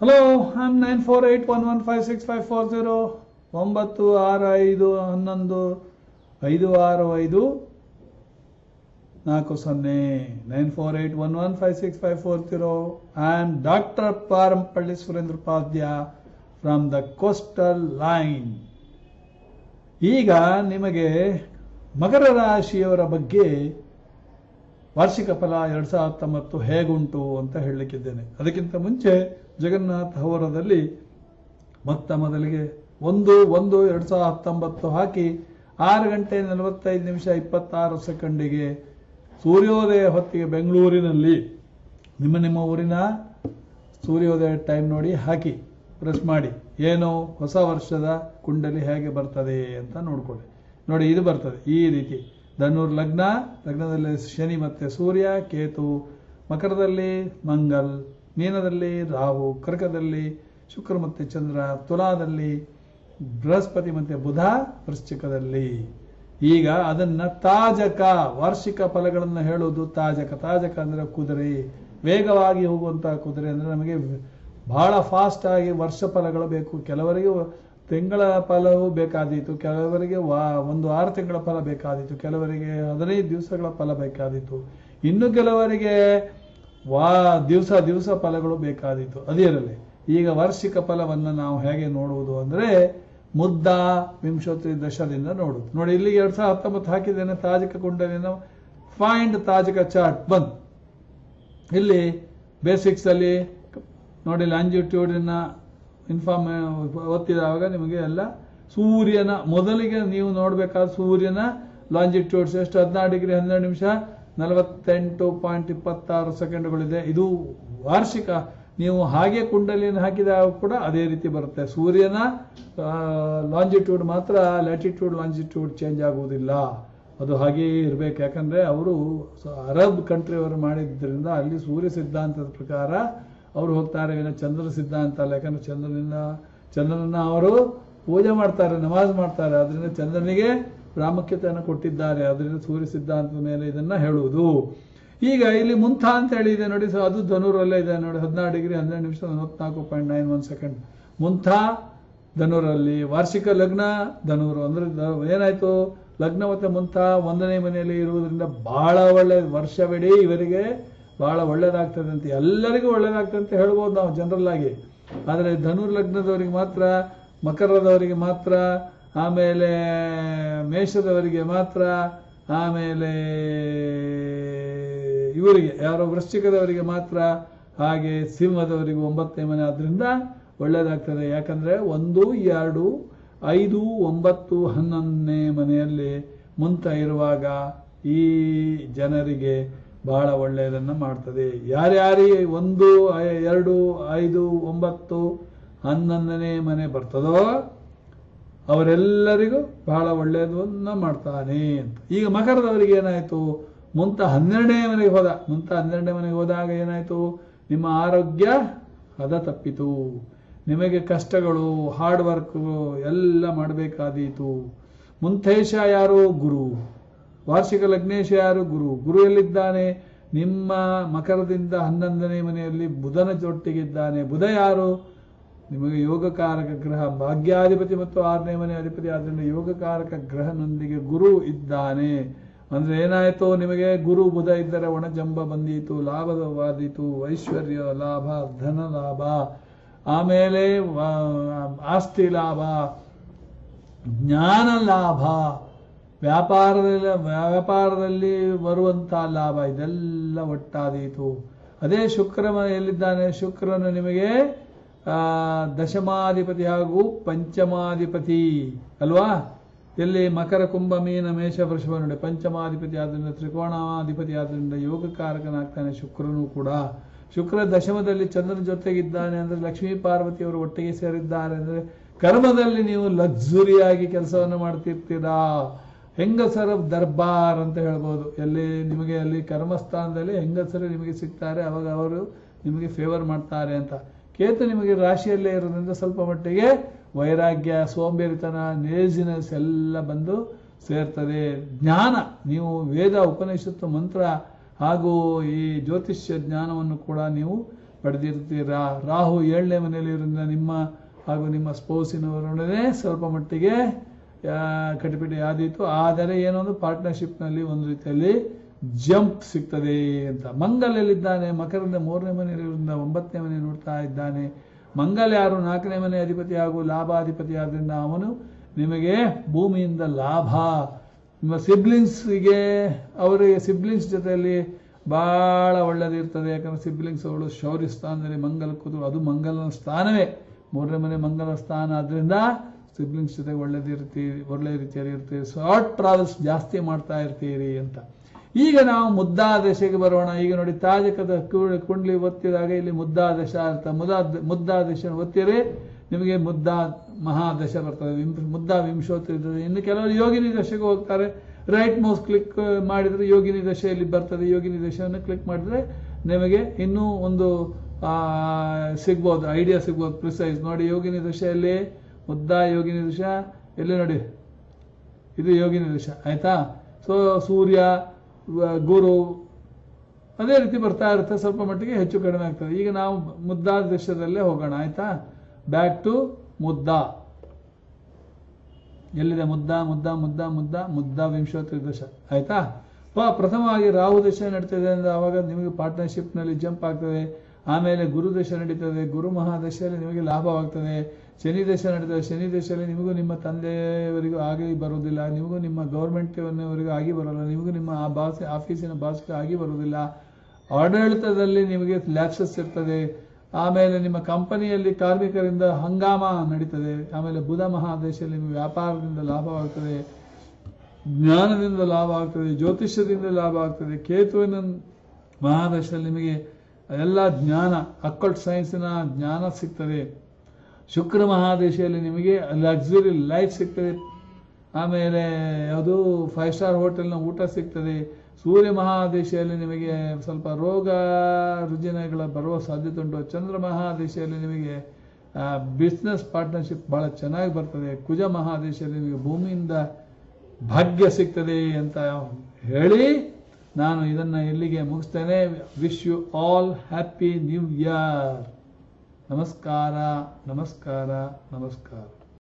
Hello I'm nine four eight one one five six five four zero ಒಂಬತ್ತು ಆರು ಐದು, ಹನ್ನೊಂದು, ಐದು ಆರು ಐದು, ನಾಲ್ಕು ಸೊನ್ನೆ nine four eight one one five six five four I am doctor Parampalli Surendra Upadhya from the coastal line ಈಗ ನಿಮಗೆ ಮಕರ ರಾಶಿಯವರ ಬಗ್ಗೆ ವಾರ್ಷಿಕ ಫಲ ಎರಡು ಸಾವಿರದ ಹತ್ತೊಂಬತ್ತು ಹೇಗುಂಟು ಅಂತ ಹೇಳಲಿಕ್ಕಿದ್ದೇನೆ. ಅದಕ್ಕಿಂತ ಮುಂಚೆ ಜಗನ್ನಾಥ ಹವರದಲ್ಲಿ ಮೊತ್ತ ಮೊದಲಿಗೆ ಒಂದು ಒಂದು, ಎರಡು ಸಾವಿರದ ಹತ್ತೊಂಬತ್ತು ಹಾಕಿ ಆರು ಗಂಟೆ ನಲವತ್ತೈದು ನಿಮಿಷ ಇಪ್ಪತ್ತಾರು ಸೆಕೆಂಡಿಗೆ ಸೂರ್ಯೋದಯ ಹೊತ್ತಿಗೆ ಬೆಂಗಳೂರಿನಲ್ಲಿ, ನಿಮ್ಮ ನಿಮ್ಮ ಊರಿನ ಸೂರ್ಯೋದಯ ಟೈಮ್ ನೋಡಿ ಹಾಕಿ ಪ್ರೆಸ್ ಮಾಡಿ. ಏನು ಹೊಸ ವರ್ಷದ ಕುಂಡಲಿ ಹೇಗೆ ಬರ್ತದೆ ಅಂತ ನೋಡ್ಕೊಳ್ಳಿ. ನೋಡಿ, ಇದು ಬರ್ತದೆ ಈ ರೀತಿ. ಧನುರ್ ಲಗ್ನ, ಲಗ್ನದಲ್ಲಿ ಶನಿ ಮತ್ತೆ ಸೂರ್ಯ, ಕೇತು ಮಕರದಲ್ಲಿ ಮಂಗಲ್, ಮೀನದಲ್ಲಿ ರಾಹು, ಕರ್ಕದಲ್ಲಿ ಶುಕ್ರ ಮತ್ತೆ ಚಂದ್ರ, ತುಲಾದಲ್ಲಿ ಬೃಹಸ್ಪತಿ ಮತ್ತೆ ಬುಧ, ವೃಶ್ಚಿಕದಲ್ಲಿ. ಈಗ ಅದನ್ನ ತಾಜಕ, ವಾರ್ಷಿಕ ಫಲಗಳನ್ನು ಹೇಳುವುದು ತಾಜಕ. ತಾಜಕ ಅಂದ್ರೆ ಕುದುರೆ. ವೇಗವಾಗಿ ಹೋಗುವಂತಹ ಕುದುರೆ ಅಂದ್ರೆ ನಮಗೆ ಬಹಳ ಫಾಸ್ಟ್ ಆಗಿ ವರ್ಷ ಫಲಗಳು ಬೇಕು. ಕೆಲವರಿಗೆ ತಿಂಗಳ ಫಲವು ಬೇಕಾದೀತು, ಕೆಲವರಿಗೆ ವಾ, ಒಂದು ಆರು ತಿಂಗಳ ಫಲ ಬೇಕಾದೀತು, ಕೆಲವರಿಗೆ ಹದಿನೈದು ದಿವಸಗಳ ಫಲ ಬೇಕಾದೀತು. ಇನ್ನು ಕೆಲವರಿಗೆ ವಾ, ದಿವಸ ದಿವಸ ಫಲಗಳು ಬೇಕಾದೀತು. ಅದಿರಲಿ ಈಗ ವಾರ್ಷಿಕ ಫಲವನ್ನು ನಾವು ಹೇಗೆ ನೋಡುವುದು ಅಂದ್ರೆ ಮುದ್ದ ವಿಂಶತಿ ದಶದಿಂದ ನೋಡುದು ನೋಡಿ ಇಲ್ಲಿ ಎರಡ್ ಸಾವಿರದ ಹತ್ತೊಂಬತ್ತು ಹಾಕಿದ್ದೇನೆ, ತಾಜಕ ಕುಂಡಲಿನ ಫೈಂಡ್ ತಾಜಕ ಚಾರ್ಟ್ ಬಂದ್. ಇಲ್ಲಿ ಬೇಸಿಕ್ಸ್ ಅಲ್ಲಿ ನೋಡಿ ಲ್ಯಾಂಜಿಟ್ಯೂಡಿನ ಇನ್ಫಾರ್ಮ್ ಒತ್ತಿದಾಗ ನಿಮಗೆ ಎಲ್ಲ ಸೂರ್ಯನ, ಮೊದಲಿಗೆ ನೀವು ನೋಡಬೇಕಾದ ಸೂರ್ಯನ ಲಾಂಜಿಟ್ಯೂಡ್ಸ್ ಎಷ್ಟು? ಹದಿನಾರು ಡಿಗ್ರಿ, ಹನ್ನೆರಡು ನಿಮಿಷ, ನಲವತ್ತೆಂಟು ಪಾಯಿಂಟ್ ಇಪ್ಪತ್ತಾರು ಸೆಕೆಂಡ್ಗಳಿದೆ. ಇದು ವಾರ್ಷಿಕ. ನೀವು ಹಾಗೆ ಕುಂಡಲಿಯನ್ನು ಹಾಕಿದಾಗ ಕೂಡ ಅದೇ ರೀತಿ ಬರುತ್ತೆ. ಸೂರ್ಯನ ಲಾಂಜಿಟ್ಯೂಡ್ ಮಾತ್ರ ಲ್ಯಾಟಿಟ್ಯೂಡ್ ಲಾಂಜಿಟ್ಯೂಡ್ ಚೇಂಜ್ ಆಗುವುದಿಲ್ಲ. ಅದು ಹಾಗೆಯೇ ಇರಬೇಕು. ಯಾಕಂದರೆ ಅವರು ಅರಬ್ ಕಂಟ್ರಿಯವರು ಮಾಡಿದ್ದರಿಂದ ಅಲ್ಲಿ ಸೂರ್ಯ ಸಿದ್ಧಾಂತದ ಪ್ರಕಾರ ಅವರು ಹೋಗ್ತಾರೆ ವಿನ ಚಂದ್ರ ಸಿದ್ಧ ಅಂತಲ್ಲ ಯಾಕಂದ್ರೆ ಚಂದ್ರನಿಂದ, ಚಂದ್ರನನ್ನ ಅವರು ಪೂಜೆ ಮಾಡ್ತಾರೆ, ನಮಾಜ್ ಮಾಡ್ತಾರೆ ಅದರಿಂದ ಚಂದ್ರನಿಗೆ ಪ್ರಾಮುಖ್ಯತೆಯನ್ನು ಕೊಟ್ಟಿದ್ದಾರೆ ಅದರಿಂದ ಸೂರ್ಯ ಸಿದ್ಧಾಂತದ ಮೇಲೆ ಇದನ್ನ ಹೇಳುವುದು. ಈಗ ಇಲ್ಲಿ ಮುಂಥ ಅಂತ ಹೇಳಿದೆ ನೋಡಿ ಸೊ ಅದು ಧನುರಲ್ಲೇ ಇದೆ ನೋಡಿ, ಹದಿನಾರು ಡಿಗ್ರಿ, ಹನ್ನೆರಡು ನಿಮಿಷ ನಲವತ್ನಾಲ್ಕು ಪಾಯಿಂಟ್ ನೈನ್ ಒನ್ ಸೆಕೆಂಡ್. ಮುಂಥ ಧನುರಲ್ಲಿ, ವಾರ್ಷಿಕ ಲಗ್ನ ಧನುರು, ಅಂದ್ರೆ ಏನಾಯ್ತು? ಲಗ್ನ ಮತ್ತೆ ಮುಂಥ ಒಂದನೇ ಮನೆಯಲ್ಲಿ ಇರುವುದರಿಂದ ಬಹಳ ಒಳ್ಳೆ ವರ್ಷವಿಡೀ ಇವರಿಗೆ ಒಳ್ಳೇದಾಗ್ತದೆ ಅಂತ ಎಲ್ಲರಿಗೂ ಒಳ್ಳೇದಾಗ್ತದೆ ಅಂತ ಹೇಳ್ಬೋದು ನಾವು ಜನರಲ್ ಆಗಿ. ಆದರೆ ಧನುರ್ ಲಗ್ನದವರಿಗೆ ಮಾತ್ರ, ಮಕರದವರಿಗೆ ಮಾತ್ರ, ಆಮೇಲೆ ಮೇಷದವರಿಗೆ ಮಾತ್ರ, ಆಮೇಲೆ ಇವರಿಗೆ, ಯಾರೋ ವೃಶ್ಚಿಕದವರಿಗೆ ಮಾತ್ರ, ಹಾಗೆ ಸಿಂಹದವರಿಗೆ ಒಂಬತ್ತನೇ ಮನೆ ಆದ್ರಿಂದ ಒಳ್ಳೇದಾಗ್ತದೆ. ಯಾಕಂದ್ರೆ ಒಂದು, ಎರಡು, ಐದು, ಒಂಬತ್ತು, ಹನ್ನೊಂದನೇ ಮನೆಯಲ್ಲಿ ಮುಂತ ಇರುವಾಗ ಈ ಜನರಿಗೆ ಬಹಳ ಒಳ್ಳೆಯದನ್ನು ಮಾಡ್ತದೆ. ಯಾರ್ಯಾರಿಗೆ ಒಂದು ಎರಡು, ಐದು, ಒಂಬತ್ತು, ಹನ್ನೊಂದನೇ ಮನೆ ಬರ್ತದೋ ಅವರೆಲ್ಲರಿಗೂ ಬಹಳ ಒಳ್ಳೆಯದನ್ನ ಮಾಡ್ತಾನೆ ಅಂತ. ಈಗ ಮಕರದವರಿಗೆ ಏನಾಯ್ತು? ಮುಂತ ಹನ್ನೆರಡನೇ ಮನೆಗೆ ಹೋದ. ಮುಂತ ಹನ್ನೆರಡನೇ ಮನೆಗೆ ಹೋದಾಗ ಏನಾಯ್ತು? ನಿಮ್ಮ ಆರೋಗ್ಯ ಹದ ತಪ್ಪಿತು. ನಿಮಗೆ ಕಷ್ಟಗಳು ಹಾರ್ಡ್ ವರ್ಕ್ ಎಲ್ಲ ಮಾಡಬೇಕಾದೀತು. ಮುಂತೇಶ ಯಾರು? ಗುರು. ವಾರ್ಷಿಕ ಲಗ್ನೇಶ ಯಾರು? ಗುರು. ಗುರು ಎಲ್ಲಿದ್ದಾನೆ? ನಿಮ್ಮ ಮಕರದಿಂದ ಹನ್ನೊಂದನೇ ಮನೆಯಲ್ಲಿ ಬುಧನ ಜೊಟ್ಟಿಗಿದ್ದಾನೆ. ಬುಧ ಯಾರು? ನಿಮಗೆ ಯೋಗಕಾರಕ ಗ್ರಹ. ಭಾಗ್ಯಾಧಿಪತಿ ಮತ್ತು ಆರನೇ ಮನೆ ಅಧಿಪತಿ. ಆದ್ದರಿಂದ ಯೋಗಕಾರಕ ಗ್ರಹನೊಂದಿಗೆ ಗುರು ಇದ್ದಾನೆ. ಅಂದ್ರೆ ಏನಾಯಿತು? ನಿಮಗೆ ಗುರು ಬುಧ ಇದ್ದರೆ ಒಣಜಂಬ ಬಂದೀತು. ಲಾಭವಾದೀತು ಐಶ್ವರ್ಯ, ಲಾಭ, ಧನ ಲಾಭ. ಆಮೇಲೆ ಆಸ್ತಿ ಲಾಭ. ಜ್ಞಾನ ಲಾಭ. ವ್ಯಾಪಾರದಲ್ಲಿ ವ್ಯಾಪಾರದಲ್ಲಿ ಬರುವಂತಹ ಲಾಭ ಇದೆಲ್ಲ ಒಟ್ಟಾದೀತು. ಅದೇ ಶುಕ್ರ ಮ- ಎಲ್ಲಿದ್ದಾನೆ ಶುಕ್ರನು ನಿಮಗೆ ಆ, ದಶಮಾಧಿಪತಿ ಹಾಗೂ ಪಂಚಮಾಧಿಪತಿ ಅಲ್ವಾ? ಇಲ್ಲಿ ಮಕರ ಕುಂಭ ಮೀನ ಮೇಷ ವೃಷಭ ನೋಡಿ. ಪಂಚಮಾಧಿಪತಿ ಆದ್ರಿಂದ ತ್ರಿಕೋಣಾಧಿಪತಿ ಆದ್ರಿಂದ ಯೋಗಕಾರಕನಾಗ್ತಾನೆ ಶುಕ್ರನು ಕೂಡ. ಶುಕ್ರ ದಶಮದಲ್ಲಿ ಚಂದ್ರನ ಜೊತೆಗಿದ್ದಾನೆ ಅಂದ್ರೆ ಲಕ್ಷ್ಮೀ ಪಾರ್ವತಿಯವರು ಒಟ್ಟಿಗೆ ಸೇರಿದ್ದಾರೆ ಅಂದ್ರೆ ಕರ್ಮದಲ್ಲಿ ನೀವು ಲಕ್ಸುರಿಯಾಗಿ ಕೆಲಸವನ್ನು ಮಾಡ್ತಿರ್ತೀರಾ? ಹೆಂಗಸರ ದರ್ಬಾರ್ ಅಂತ ಹೇಳ್ಬೋದು. ಎಲ್ಲಿ ನಿಮಗೆ ಅಲ್ಲಿ ಕರ್ಮಸ್ಥಾನದಲ್ಲಿ ಹೆಂಗಸರು ನಿಮಗೆ ಸಿಗ್ತಾರೆ, ಅವಾಗ ಅವರು ನಿಮಗೆ ಫೇವರ್ ಮಾಡ್ತಾರೆ ಅಂತ. ಕೇತು ನಿಮಗೆ ರಾಶಿಯಲ್ಲೇ ಇರೋದ್ರಿಂದ ಸ್ವಲ್ಪ ಮಟ್ಟಿಗೆ ವೈರಾಗ್ಯ, ಸೋಂಬೇರಿತನ ನೇಜಿನೆಸ್ ಎಲ್ಲ ಬಂದು ಸೇರ್ತದೆ. ಜ್ಞಾನ, ನೀವು ವೇದ ಉಪನಿಷತ್ತು ಮಂತ್ರ ಹಾಗೂ ಈ ಜ್ಯೋತಿಷ್ಯ ಜ್ಞಾನವನ್ನು ಕೂಡ ನೀವು ಪಡೆದಿರ್ತೀರಾ? ರಾಹು ಏಳನೇ ಮನೆಯಲ್ಲಿ ಇರೋದ್ರಿಂದ ನಿಮ್ಮ ಹಾಗೂ ನಿಮ್ಮ ಸ್ಪೌಸಿನವರೊಡನೆ ಸ್ವಲ್ಪ ಮಟ್ಟಿಗೆ ಆದರೆ ಆದೀತು ಆದರೆ ಏನೊಂದು ಪಾರ್ಟ್ನರ್ಶಿಪ್ನಲ್ಲಿ ಒಂದು ರೀತಿಯಲ್ಲಿ ಜಂಪ್ ಸಿಗ್ತದೆ ಅಂತ. ಮಂಗಲಲ್ಲಿದ್ದಾನೆ ಮಕರದ ಮೂರನೇ ಮನೆಯಿಂದ ಒಂಬತ್ತನೇ ಮನೆ ನೋಡ್ತಾ ಇದ್ದಾನೆ. ಮಂಗಲ್ ಯಾರು? ನಾಲ್ಕನೇ ಮನೆ ಅಧಿಪತಿ ಹಾಗೂ ಲಾಭಾಧಿಪತಿ ಆದ್ರಿಂದ ಅವನು ನಿಮಗೆ ಭೂಮಿಯಿಂದ ಲಾಭ. ನಿಮ್ಮ ಸಿಬ್ಲಿಂಗ್ಸ್ಗೆ, ಅವರಿಗೆ ಸಿಬ್ಲಿಂಗ್ಸ್ ಜೊತೆಯಲ್ಲಿ ಬಹಳ ಒಳ್ಳೆದಿರ್ತದೆ ಯಾಕಂದ್ರೆ ಸಿಬ್ಲಿಂಗ್ಸ್ ಅವಳು ಶೌರ್ಯ ಸ್ಥಾನದಲ್ಲಿ ಮಂಗಲ ಕೂತು ಅದು ಮಂಗಲನ ಸ್ಥಾನವೇ. ಮೂರನೇ ಮನೆ ಮಂಗಲ ಸ್ಥಾನ. ಆದ್ರಿಂದ ಸಿಬ್ಲಿಂಗ್ಸ್ ಜೊತೆ ಒಳ್ಳೆದಿರ್ತೀರಿ ಒಳ್ಳೆ ರೀತಿಯಲ್ಲಿ ಇರ್ತೀರಿ ಶಾರ್ಟ್ ಟ್ರಾವೆಲ್ಸ್ ಜಾಸ್ತಿ ಮಾಡ್ತಾ ಇರ್ತೀರಿ ಅಂತ. ಈಗ ನಾವು ಮುದ್ದಾದಶೆಗೆ ಬರೋಣ. ಈಗ ನೋಡಿ ತಾಜಕದ ಕುಂಡ್ಲಿ ಒತ್ತಿದಾಗ ಇಲ್ಲಿ ಮುದ್ದಾದಶ ಅಂತ, ಮುದಾ ಮುದ್ದಾದಶ ಒತ್ತಿರಿ ನಿಮಗೆ ಮುದ್ದಾ ಮಹಾದಶ ಬರ್ತದೆ. ಮುದ್ದಾ ಇರ್ತದೆ. ಇನ್ನು ಕೆಲವರು ಯೋಗಿನಿ ದಶೆಗೆ ಹೋಗ್ತಾರೆ. ರೈಟ್ ಮೌಸ್ ಕ್ಲಿಕ್ ಮಾಡಿದರೆ ಯೋಗಿನಿ ದಶೆಯಲ್ಲಿ ಬರ್ತದೆ. ಯೋಗಿನಿ ದಶೆಯನ್ನು ಕ್ಲಿಕ್ ಮಾಡಿದ್ರೆ ನಿಮಗೆ ಇನ್ನೂ ಒಂದು ಸಿಗ್ಬೋದು ಐಡಿಯಾ ಸಿಗ್ಬೋದು ಪ್ರಿಸೈಸ್ ನೋಡಿ, ಯೋಗಿನಿ ದಶೆಯಲ್ಲಿ ಮುದ್ದಾ ಯೋಗಿ ನಿರ್ದೇಶ ಎಲ್ಲಿ ನೋಡಿ. ಇದು ಯೋಗಿ ನಿರ್ದೇಶ ಆಯ್ತಾ? ಸೊ ಸೂರ್ಯ ಗುರು, ಅದೇ ರೀತಿ ಬರ್ತಾ ಇರುತ್ತೆ, ಸ್ವಲ್ಪ ಮಟ್ಟಿಗೆ ಹೆಚ್ಚು ಕಡಿಮೆ ಆಗ್ತದೆ. ಈಗ ನಾವು ಮುದ್ದಾ ದೇಶದಲ್ಲೇ ಹೋಗೋಣ, ಆಯ್ತಾ? ಬ್ಯಾಕ್ ಟು ಮುದ್ದಾ. ಎಲ್ಲಿದೆ ಮುದ್ದ ಮುದ್ದ ಮುದ್ದ ಮುದ್ದ? ಮುದ್ದ ವಿಂಶೋತ್ತರ ದಶ, ಆಯ್ತಾ? ಪ್ರಥಮವಾಗಿ ರಾಹು ದಶ ಇದೆ ಅಂದ್ರೆ ಅವಾಗ ನಿಮಗೆ ಪಾರ್ಟ್ನರ್ಶಿಪ್ನಲ್ಲಿ ಜಂಪ್ ಆಗ್ತದೆ. ಆಮೇಲೆ ಗುರು ದಶೆ ನಡೀತದೆ, ಗುರು ಮಹಾದಶೆಯಲ್ಲಿ ನಿಮಗೆ ಲಾಭವಾಗ್ತದೆ, ಶನಿ ದಶ ನಡೀತದೆ, ಶನಿ ದಶೆಯಲ್ಲಿ ನಿಮಗೂ ನಿಮ್ಮ ತಂದೆಯವರಿಗೂ ಆಗಿ ಬರೋದಿಲ್ಲ ನಿಮಗೂ ನಿಮ್ಮ ಗೌರ್ಮೆಂಟ್ನವರಿಗೂ ಆಗಿ ಬರೋಲ್ಲ, ನಿಮಗೂ ನಿಮ್ಮ ಆ ಬಾಸ್, ಆಫೀಸಿನ ಬಾಸ್ಗೆ ಆಗಿ ಬರೋದಿಲ್ಲ ಆಡಳಿತದಲ್ಲಿ ನಿಮಗೆ ಲ್ಯಾಪ್ಸಸ್ ಇರ್ತದೆ. ಆಮೇಲೆ ನಿಮ್ಮ ಕಂಪನಿಯಲ್ಲಿ ಕಾರ್ಮಿಕರಿಂದ ಹಂಗಾಮ ನಡೀತದೆ. ಆಮೇಲೆ ಬುಧ ಮಹಾದೇಶದಲ್ಲಿ ನಿಮಗೆ ವ್ಯಾಪಾರದಿಂದ ಲಾಭವಾಗ್ತದೆ, ಜ್ಞಾನದಿಂದ ಲಾಭ ಆಗ್ತದೆ ಜ್ಯೋತಿಷ್ಯದಿಂದ ಲಾಭ ಆಗ್ತದೆ ಕೇತುವಿನ ಮಹಾದಶದಲ್ಲಿ ನಿಮಗೆ ಎಲ್ಲ ಜ್ಞಾನ ಅಕ್ಕಲ್ಟ್ ಸೈನ್ಸಿನ ಜ್ಞಾನ ಸಿಗ್ತದೆ. ಶುಕ್ರ ಮಹಾದೇಶಿಯಲ್ಲಿ ನಿಮಗೆ ಲಕ್ಸುರಿ ಲೈಫ್ ಸಿಗ್ತದೆ. ಆಮೇಲೆ ಯಾವುದು ಫೈವ್ ಸ್ಟಾರ್ ಹೋಟೆಲ್ನ ಊಟ ಸಿಗ್ತದೆ. ಸೂರ್ಯ ಮಹಾದೇಶಿಯಲ್ಲಿ ನಿಮಗೆ ಸ್ವಲ್ಪ ರೋಗ ರುಜಿನಗಳ ಬರುವ ಸಾಧ್ಯತೆ ಉಂಟು. ಚಂದ್ರ ಮಹಾದೇಶಿಯಲ್ಲಿ ನಿಮಗೆ ಬಿಸ್ನೆಸ್ ಪಾರ್ಟ್ನರ್ಶಿಪ್ ಭಾಳ ಚೆನ್ನಾಗಿ ಬರ್ತದೆ. ಕುಜ ಮಹಾದೇಶದಲ್ಲಿ ನಿಮಗೆ ಭೂಮಿಯಿಂದ ಭಾಗ್ಯ ಸಿಗ್ತದೆ ಅಂತ ಹೇಳಿ ನಾನು ಇದನ್ನು ಇಲ್ಲಿಗೆ ಮುಗಿಸ್ತೇನೆ? Wish you all happy new year ನಮಸ್ಕಾರ ನಮಸ್ಕಾರ ನಮಸ್ಕಾರ.